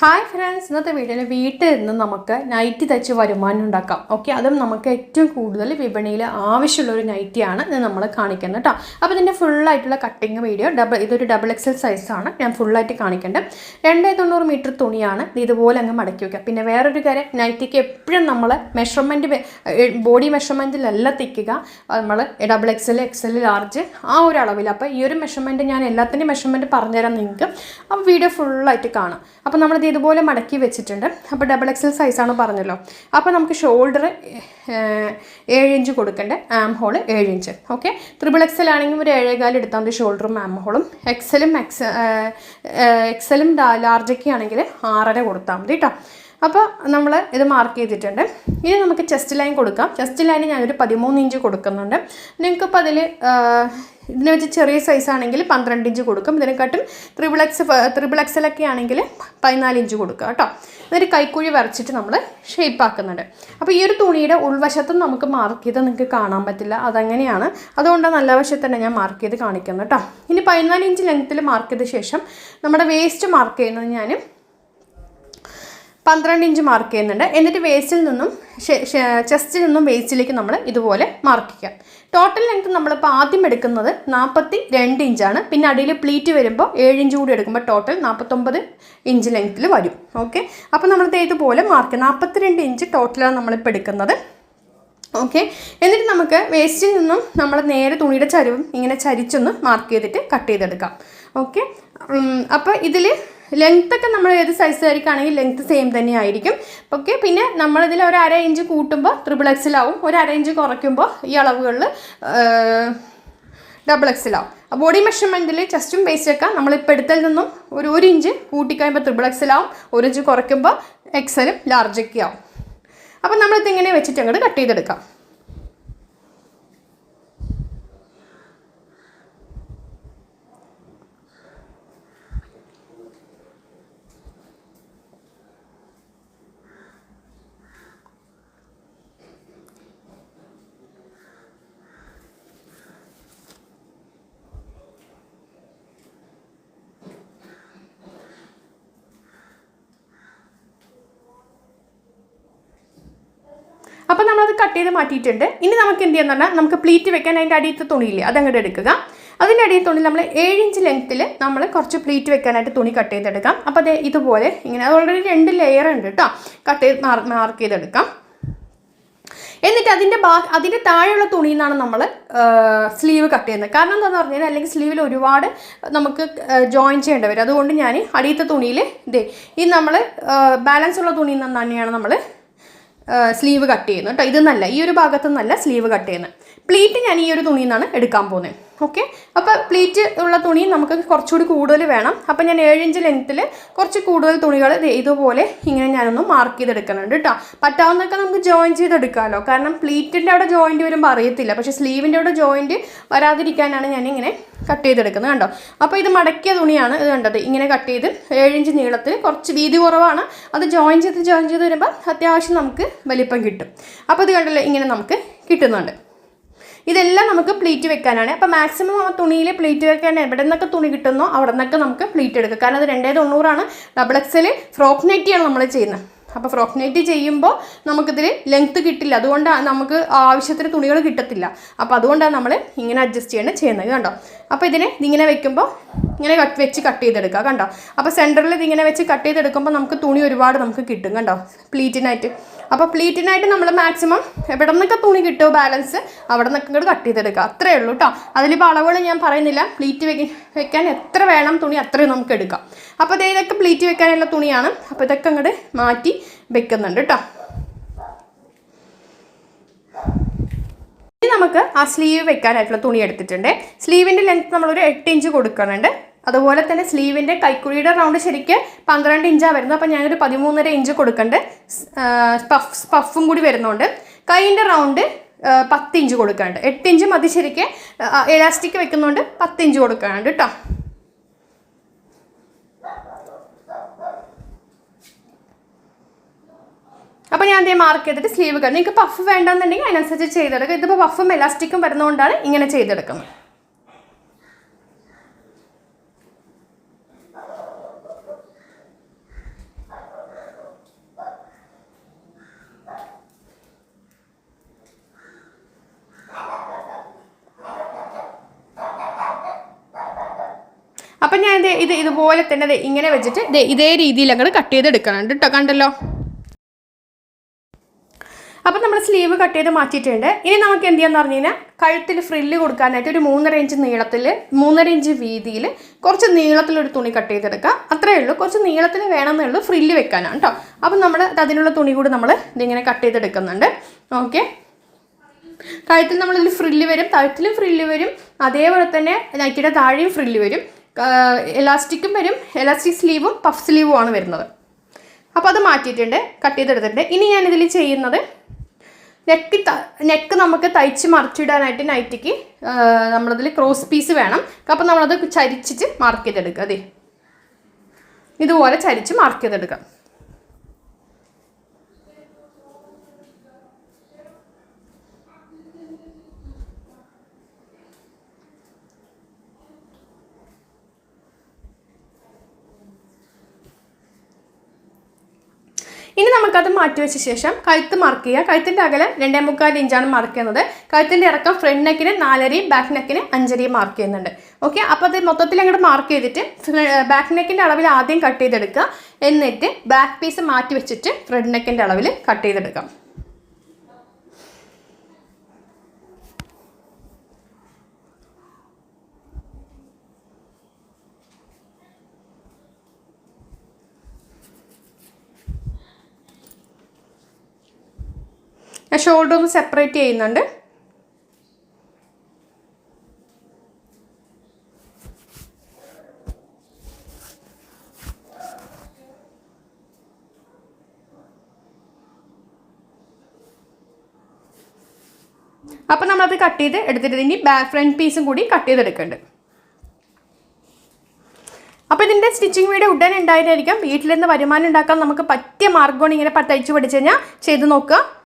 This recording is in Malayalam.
ഹായ് ഫ്രണ്ട്സ് ഇന്നത്തെ വീഡിയോയിൽ വീട്ടിൽ നിന്ന് നമുക്ക് നൈറ്റി തയ്ച്ച് വരുമാനം ഉണ്ടാക്കാം. ഓക്കെ അതും നമുക്ക് ഏറ്റവും കൂടുതൽ വിപണിയിൽ ആവശ്യമുള്ള ഒരു നൈറ്റിയാണ് ഇത് നമ്മൾ കാണിക്കുന്നത് കേട്ടോ. അപ്പോൾ ഇതിന്റെ ഫുള്ളായിട്ടുള്ള കട്ടിങ് വീഡിയോ ഡബിൾ ഇതൊരു ഡബിൾ എക്സൽ സൈസാണ് ഞാൻ ഫുള്ളായിട്ട് കാണിക്കേണ്ടത് രണ്ടേ തൊണ്ണൂറ് മീറ്റർ തുണിയാണ്. ഇത് ഇതുപോലെ അങ്ങ് മടക്കി വയ്ക്കുക പിന്നെ വേറൊരു കാര്യം നൈറ്റിക്ക് എപ്പോഴും നമ്മൾ മെഷർമെന്റ് ബോഡി മെഷർമെന്റിലല്ല തിക്കുക. നമ്മൾ ഡബിൾ എക്സൽ എക്സൽ ലാർജ് ആ ഒരു അളവിൽ അപ്പോൾ ഈ ഒരു മെഷർമെന്റ് ഞാൻ എല്ലാത്തിന്റെയും മെഷർമെന്റ് പറഞ്ഞുതരാം നിങ്ങൾക്ക് അപ്പോൾ വീഡിയോ ഫുള്ളായിട്ട് കാണാം. അപ്പോൾ നമ്മളിത് ഇതുപോലെ മടക്കി വെച്ചിട്ടുണ്ട്. അപ്പോൾ ഡബിൾ എക്സൽ സൈസാണ് പറഞ്ഞല്ലോ. അപ്പോൾ നമുക്ക് ഷോൾഡർ ഏഴ് ഇഞ്ച് കൊടുക്കേണ്ട? ആം ഹോൾ ഏഴ് ഇഞ്ച്. ഓക്കെ ത്രിബിൾ എക്സൽ ആണെങ്കിൽ ഒരു ഏഴേകാലം എടുത്താൽ മതി ഷോൾഡറും ആം ഹോളും എക്സലും എക്സ് എക്സലും ലാർജൊക്കെ ആണെങ്കിൽ ആറര കൊടുത്താൽ മതി കേട്ടോ അപ്പോൾ നമ്മൾ ഇത് മാർക്ക് ചെയ്തിട്ടുണ്ട്. ഇനി നമുക്ക് ചെസ്റ്റ് ലൈൻ കൊടുക്കാം. ചെസ്റ്റ് ലൈന് ഞാനൊരു പതിമൂന്ന് ഇഞ്ച് കൊടുക്കുന്നുണ്ട്. നിങ്ങൾക്കിപ്പോൾ അതിൽ ഇതിനെ വെച്ച് ചെറിയ സൈസ് ആണെങ്കിൽ പന്ത്രണ്ട് ഇഞ്ച് കൊടുക്കും. ഇതിനെക്കാട്ടും ത്രിബിൾ എക്സ് ത്രിബിൾ എക്സലൊക്കെ ആണെങ്കിൽ പതിനാല് ഇഞ്ച് കൊടുക്കുക കേട്ടോ. എന്നിട്ട് കൈക്കുഴി വരച്ചിട്ട് നമ്മൾ ഷേപ്പ് ആക്കുന്നുണ്ട്. അപ്പോൾ ഈ ഒരു തുണിയുടെ ഉൾവശത്തും നമുക്ക് മാർക്ക് ചെയ്ത് നിങ്ങൾക്ക് കാണാൻ പറ്റില്ല. അതങ്ങനെയാണ്. അതുകൊണ്ട് നല്ല വശത്ത് തന്നെ ഞാൻ മാർക്ക് ചെയ്ത് കാണിക്കുന്നത് കേട്ടോ. ഇനി പതിനാല് ഇഞ്ച് ലെങ്ത്തിൽ മാർക്ക് ചെയ്ത ശേഷം നമ്മുടെ വേസ്റ്റ് മാർക്ക് ചെയ്യുന്നത് ഞാൻ പന്ത്രണ്ട് ഇഞ്ച് മാർക്ക് ചെയ്യുന്നുണ്ട്. എന്നിട്ട് വേസ്റ്റിൽ നിന്നും ചെസ്റ്റിൽ നിന്നും വേസ്റ്റിലേക്ക് നമ്മൾ ഇതുപോലെ മാർക്ക് ചെയ്യാം ടോട്ടൽ ലെങ്ത് നമ്മളിപ്പോൾ ആദ്യം എടുക്കുന്നത് നാൽപ്പത്തി രണ്ട് ഇഞ്ചാണ്. പിന്നെ അടിയിൽ പ്ലീറ്റ് വരുമ്പോൾ ഏഴ് ഇഞ്ച് കൂടി എടുക്കുമ്പോൾ ടോട്ടൽ നാൽപ്പത്തൊമ്പത് ഇഞ്ച് ലെങ്ത്തിൽ വരും. ഓക്കെ അപ്പോൾ നമ്മൾ ഇതുപോലെ മാർക്ക് നാൽപ്പത്തിരണ്ട് ഇഞ്ച് ടോട്ടലാണ് നമ്മളിപ്പോൾ എടുക്കുന്നത്. ഓക്കെ എന്നിട്ട് നമുക്ക് വേസ്റ്റിൽ നിന്നും നമ്മൾ നേരെ തുണിയുടെ ചരിവും ഇങ്ങനെ ചരിച്ചൊന്ന് മാർക്ക് ചെയ്തിട്ട് കട്ട് ചെയ്തെടുക്കാം. ഓക്കെ അപ്പോൾ ഇതിൽ ലെങ്ത് ഒക്കെ നമ്മൾ ഏത് സൈസ് ആയിരിക്കുകയാണെങ്കിൽ ലെങ്ത് സെയിം തന്നെ ആയിരിക്കും. ഓക്കെ പിന്നെ നമ്മളിതിൽ ഒരു അര ഇഞ്ച് കൂട്ടുമ്പോൾ ത്രിബിൾ എക്സിലാവും ഒരു അര ഇഞ്ച് കുറയ്ക്കുമ്പോൾ ഈ അളവുകളിൽ ഡബിൾ എക്സിലാവും ബോഡി മെഷർമെന്റിൽ ചെസ്റ്റും വേസ്റ്റൊക്കെ നമ്മളിപ്പോൾ എടുത്തൽ നിന്നും ഒരു ഒരു ഇഞ്ച് കൂട്ടിക്കഴിയുമ്പോൾ ത്രിബിൾ എക്സിലാവും ഒരു ഇഞ്ച് കുറയ്ക്കുമ്പോൾ എക്സലും ലാർജൊക്കെ ആവും. അപ്പം നമ്മളിത് ഇങ്ങനെ വെച്ചിട്ട് അങ്ങോട്ട് കട്ട് ചെയ്തെടുക്കാം. അപ്പോൾ നമ്മളത് കട്ട് ചെയ്ത് മാറ്റിയിട്ടുണ്ട്. ഇനി നമുക്ക് എന്ത് ചെയ്യാന്ന് പറഞ്ഞാൽ നമുക്ക് പ്ലീറ്റ് വെക്കാൻ അതിന്റെ അടിയത്തെ തുണിയില്ലേ അതങ്ങോട്ട് എടുക്കുക. അതിന്റെ അടിയിൽ തുണി നമ്മൾ ഏഴ് ഇഞ്ച് ലെങ്ത്തിൽ നമ്മൾ കുറച്ച് പ്ലീറ്റ് വെക്കാനായിട്ട് തുണി കട്ട് ചെയ്തെടുക്കാം. അപ്പോൾ അതേ ഇതുപോലെ ഇങ്ങനെ അത് ഓൾറെഡി രണ്ട് ലെയർ ഉണ്ട് കേട്ടോ കട്ട് ചെയ്ത് മാർക്ക് ചെയ്തെടുക്കാം. എന്നിട്ട് അതിന്റെ ബാ അതിന്റെ താഴെയുള്ള തുണിയിൽ നിന്നാണ് നമ്മൾ സ്ലീവ് കട്ട് ചെയ്യുന്നത്. കാരണം എന്താണെന്ന് പറഞ്ഞാൽ അല്ലെങ്കിൽ സ്ലീവിൽ ഒരുപാട് നമുക്ക് ജോയിൻ ചെയ്യേണ്ടി വരും. അതുകൊണ്ട് ഞാൻ അടിയത്തെ തുണിയിൽ ഇതേ ഈ നമ്മൾ ബാലൻസ് ഉള്ള തുണിയിൽ നിന്ന് തന്നെയാണ് നമ്മൾ സ്ലീവ് കട്ട് ചെയ്യുന്നു. കേട്ടോ ഇതെന്നല്ല ഈ ഒരു ഭാഗത്തു നിന്നല്ല സ്ലീവ് കട്ട് ചെയ്യുന്നത്. പ്ലീറ്റ് ഞാൻ ഈ ഒരു തുണിയിൽ നിന്നാണ് എടുക്കാൻ പോകുന്നത്. ഓക്കെ അപ്പോൾ പ്ലീറ്റ് ഉള്ള തുണി നമുക്ക് കുറച്ചുകൂടി കൂടുതൽ വേണം. അപ്പോൾ ഞാൻ ഏഴ് ഇഞ്ച് ലെങ്ത്തിൽ കുറച്ച് കൂടുതൽ തുണികൾ ഇതുപോലെ ഇങ്ങനെ ഞാനൊന്ന് മാർക്ക് ചെയ്തെടുക്കുന്നുണ്ട് കേട്ടോ പറ്റാവുന്നതൊക്കെ നമുക്ക് ജോയിൻ ചെയ്തെടുക്കാമല്ലോ കാരണം പ്ലീറ്റിന്റെ അവിടെ ജോയിന്റ് വരുമ്പോൾ അറിയത്തില്ല. പക്ഷേ സ്ലീവിന്റെ അവിടെ ജോയിന്റ് വരാതിരിക്കാനാണ് ഞാനിങ്ങനെ കട്ട് ചെയ്തെടുക്കുന്നത് കണ്ടോ? അപ്പോൾ ഇത് മടക്കിയ തുണിയാണ് ഇത് കണ്ടത്. ഇങ്ങനെ കട്ട് ചെയ്ത് ഏഴ് ഇഞ്ച് നീളത്തിൽ കുറച്ച് വീതി കുറവാണ്. അത് ജോയിൻ ചെയ്ത് ജോയിൻ ചെയ്ത് വരുമ്പോൾ അത്യാവശ്യം നമുക്ക് വലിപ്പം കിട്ടും. അപ്പോൾ ഇത് കണ്ടല്ലോ ഇങ്ങനെ നമുക്ക് കിട്ടുന്നുണ്ട്. ഇതെല്ലാം നമുക്ക് പ്ലീറ്റ് വെക്കാനാണ്. അപ്പോൾ മാക്സിമം ആ തുണിയിൽ പ്ലീറ്റ് വെക്കാൻ എവിടെ നിന്നൊക്കെ തുണി കിട്ടുന്നോ അവിടെ നിന്നൊക്കെ നമുക്ക് പ്ലീറ്റ് എടുക്കാം. കാരണം അത് രണ്ടേ തൊണ്ണൂറാണ്. ഡബിൾ എക്സൽ ഫ്രോക്ക് നെറ്റിയാണ് നമ്മൾ ചെയ്യുന്നത്. അപ്പോൾ ഫ്രോക്ക് നെറ്റ് ചെയ്യുമ്പോൾ നമുക്കിതിൽ ലെങ്ത് കിട്ടില്ല. അതുകൊണ്ട് നമുക്ക് ആവശ്യത്തിന് തുണികൾ കിട്ടത്തില്ല. അപ്പോൾ അതുകൊണ്ടാണ് നമ്മൾ ഇങ്ങനെ അഡ്ജസ്റ്റ് ചെയ്യേണ്ടത് ചെയ്യുന്നത്. കണ്ടോ? അപ്പോൾ ഇതിനെ ഇതിങ്ങനെ വെക്കുമ്പോൾ ഇങ്ങനെ വെച്ച് കട്ട് ചെയ്തെടുക്കുക കണ്ടോ? അപ്പോൾ സെന്ററിൽ ഇതിങ്ങനെ വെച്ച് കട്ട് ചെയ്തെടുക്കുമ്പോൾ നമുക്ക് തുണി ഒരുപാട് നമുക്ക് കിട്ടും കണ്ടോ? പ്ലീറ്റിനായിട്ട് അപ്പോൾ പ്ലീറ്റിനായിട്ട് നമ്മൾ മാക്സിമം എവിടെ നിന്നൊക്കെ തുണി കിട്ടുമോ ബാലൻസ് അവിടെ നിന്നൊക്കെ ഇങ്ങോട്ട് കട്ട് ചെയ്തെടുക്കുക. അത്രയേ ഉള്ളൂ കേട്ടോ അതിലിപ്പോൾ അളവുകൾ ഞാൻ പറയുന്നില്ല. പ്ലീറ്റ് വെക്ക വെക്കാൻ എത്ര വേണം തുണി അത്രയും നമുക്ക് എടുക്കാം. അപ്പോൾ അതേ ഇതൊക്കെ പ്ലീറ്റ് വെക്കാനുള്ള തുണിയാണ്. അപ്പോൾ ഇതൊക്കെ അങ്ങോട്ട് മാറ്റി വെക്കുന്നുണ്ട് കേട്ടോ ഇനി നമുക്ക് ആ സ്ലീവ് വെക്കാനായിട്ടുള്ള തുണി എടുത്തിട്ടുണ്ട്. സ്ലീവിന്റെ ലെങ്ത് നമ്മളൊരു എട്ട് ഇഞ്ച് കൊടുക്കുന്നുണ്ട്. അതുപോലെ തന്നെ സ്ലീവിന്റെ കൈക്കുഴിയുടെ റൗണ്ട് ശരിക്ക് പന്ത്രണ്ട് ഇഞ്ചാണ് വരുന്നത് അപ്പോൾ ഞാനൊരു പതിമൂന്നര ഇഞ്ച് കൊടുക്കുന്നുണ്ട് പഫ് പഫും കൂടി വരുന്നുണ്ട്. കൈയിന്റെ റൗണ്ട് പത്ത് ഇഞ്ച് കൊടുക്കാനുണ്ട് എട്ട് ഇഞ്ച് മതി ശരിക്ക്. എലാസ്റ്റിക് വെക്കുന്നതുകൊണ്ട് പത്ത് ഇഞ്ച് കൊടുക്കാനുണ്ട് കേട്ടോ അപ്പോൾ ഞാൻ അതേ മാർക്ക് ചെയ്തിട്ട് സ്ലീവ് കട്ട് നിങ്ങൾക്ക് പഫ് വേണ്ടെന്നുണ്ടെങ്കിൽ അതിനനുസരിച്ച് ചെയ്തെടുക്കുക ഇതിപ്പോൾ പഫും എലാസ്റ്റിക്കും വരുന്നതുകൊണ്ടാണ് ഇങ്ങനെ ചെയ്തെടുക്കുന്നത്. അപ്പം ഞാൻ ഇത് ഇത് ഇതുപോലെ തന്നെ ഇങ്ങനെ വെച്ചിട്ട് ഇതേ രീതിയിൽ അങ്ങോട്ട് കട്ട് ചെയ്തെടുക്കണം കേട്ടോ കണ്ടല്ലോ? അപ്പം നമ്മൾ സ്ലീവ് കട്ട് ചെയ്ത് മാറ്റിയിട്ടുണ്ട്. ഇനി നമുക്ക് എന്ത് ചെയ്യാന്ന് പറഞ്ഞു കഴിഞ്ഞാൽ കഴുത്തിൽ ഫ്രില്ല് കൊടുക്കാനായിട്ട് ഒരു മൂന്നര ഇഞ്ച് നീളത്തിൽ മൂന്നര ഇഞ്ച് വീതിയിൽ കുറച്ച് നീളത്തിലൊരു തുണി കട്ട് ചെയ്തെടുക്കുക അത്രയേ ഉള്ളൂ. കുറച്ച് നീളത്തിൽ വേണമെന്നേ ഉള്ളൂ ഫ്രില്ല് വെക്കാനാണ് കേട്ടോ അപ്പം നമ്മൾ അതിനുള്ള തുണി കൂടി നമ്മൾ ഇതിങ്ങനെ കട്ട് ചെയ്തെടുക്കുന്നുണ്ട്. ഓക്കെ. കഴുത്തിൽ നമ്മളൊരു ഫ്രില്ല് വരും. കഴുത്തിലും ഫ്രില്ല് വരും. അതേപോലെ തന്നെ നൈറ്റിയുടെ താഴെയും ഫ്രില്ല് വരും. എലാസ്റ്റിക്കും വരും. എലാസ്റ്റിക് സ്ലീവും പഫ് സ്ലീവും ആണ് വരുന്നത്. അപ്പോൾ അത് മാറ്റിയിട്ടുണ്ട് കട്ട് ചെയ്തെടുത്തിട്ടുണ്ട്. ഇനി ഞാൻ ഇതിൽ ചെയ്യുന്നത് നെക്ക് നെക്ക് നമുക്ക് തയ്ച്ച് മറിച്ചിടാനായിട്ട് നൈറ്റിക്ക് നമ്മളതിൽ ക്രോസ് പീസ് വേണം. അപ്പോൾ നമ്മളത് ചരിച്ചിട്ട് മാർക്ക് ചെയ്തെടുക്കുക. അതെ. ഇതുപോലെ ചരിച്ച് മാർക്ക് ചെയ്തെടുക്കാം. ഇനി നമുക്കത് മാറ്റിവെച്ച ശേഷം കഴുത്ത് മാർക്ക് ചെയ്യുക. കഴുത്തിന്റെ അകലം രണ്ടേ മുക്കാൽ ഇഞ്ചാണ് മാർക്ക് ചെയ്യുന്നത്. കഴുത്തിന്റെ ഇറക്കം ഫ്രണ്ട് നെക്കിന് നാലരയും ബാക്ക് നെക്കിന് അഞ്ചരയും മാർക്ക് ചെയ്യുന്നുണ്ട്. ഓക്കെ അപ്പോൾ അത് മൊത്തത്തിൽ അങ്ങോട്ട് മാർക്ക് ചെയ്തിട്ട് ബാക്ക് നെക്കിന്റെ അളവിൽ ആദ്യം കട്ട് ചെയ്തെടുക്കുക. എന്നിട്ട് ബാക്ക് പീസ് മാറ്റി വെച്ചിട്ട് ഫ്രണ്ട് നെക്കിന്റെ അളവിൽ കട്ട് ചെയ്തെടുക്കാം ഞാൻ ഷോൾഡർ ഒന്ന് സെപ്പറേറ്റ് ചെയ്യുന്നുണ്ട്. അപ്പം നമ്മളത് കട്ട് ചെയ്ത് എടുത്തിട്ട് ഇനി ബാക്ക് ഫ്രണ്ട് പീസും കൂടി കട്ട് ചെയ്തെടുക്കുന്നുണ്ട് അപ്പോൾ ഇതിന്റെ സ്റ്റിച്ചിങ് വീഡിയോ ഉടൻ ഉണ്ടായിരിക്കും വീട്ടിൽ നിന്ന് വരുമാനം ഉണ്ടാക്കാൻ നമുക്ക് പറ്റിയ മാർഗമാണ് ഇങ്ങനെ തയ്ച്ച് പഠിച്ചു കഴിഞ്ഞാൽ ചെയ്ത് നോക്കുക.